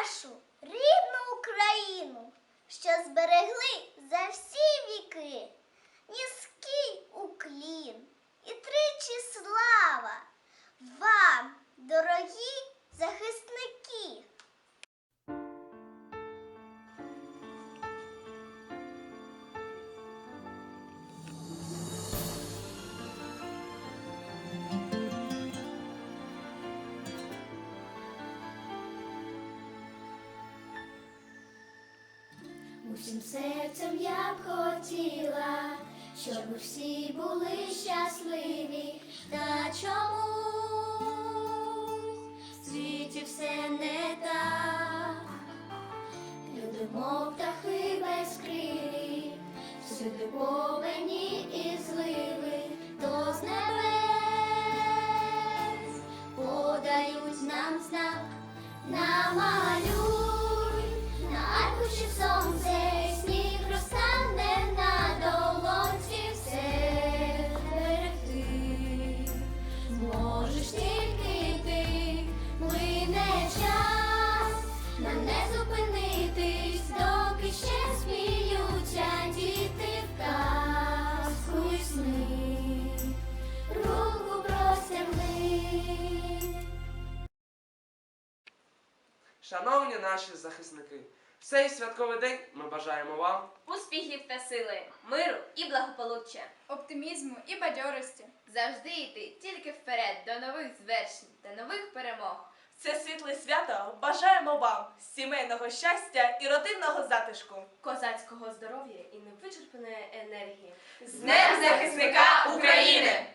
нашу рідну Україну, що зберегли за всі віки. Усім серцем я б хотіла, щоб всі були щасливі, та чомусь в світі все не так. Люди, мов птахи безкрилі, всюди повені і зливи, то з небес подають нам знак, намалюй на аркуші сонце, нам не зупинитись, доки ще сміються діти в казку й сни, руку. Шановні наші захисники, в цей святковий день ми бажаємо вам успіхів та сили, миру і благополуччя. оптимізму і бадьорості. Завжди йти тільки вперед до нових звершень та нових перемог. Це світле свято бажаємо вам сімейного щастя і родинного затишку. Козацького здоров'я і невичерпаної енергії. З Днем захисника України!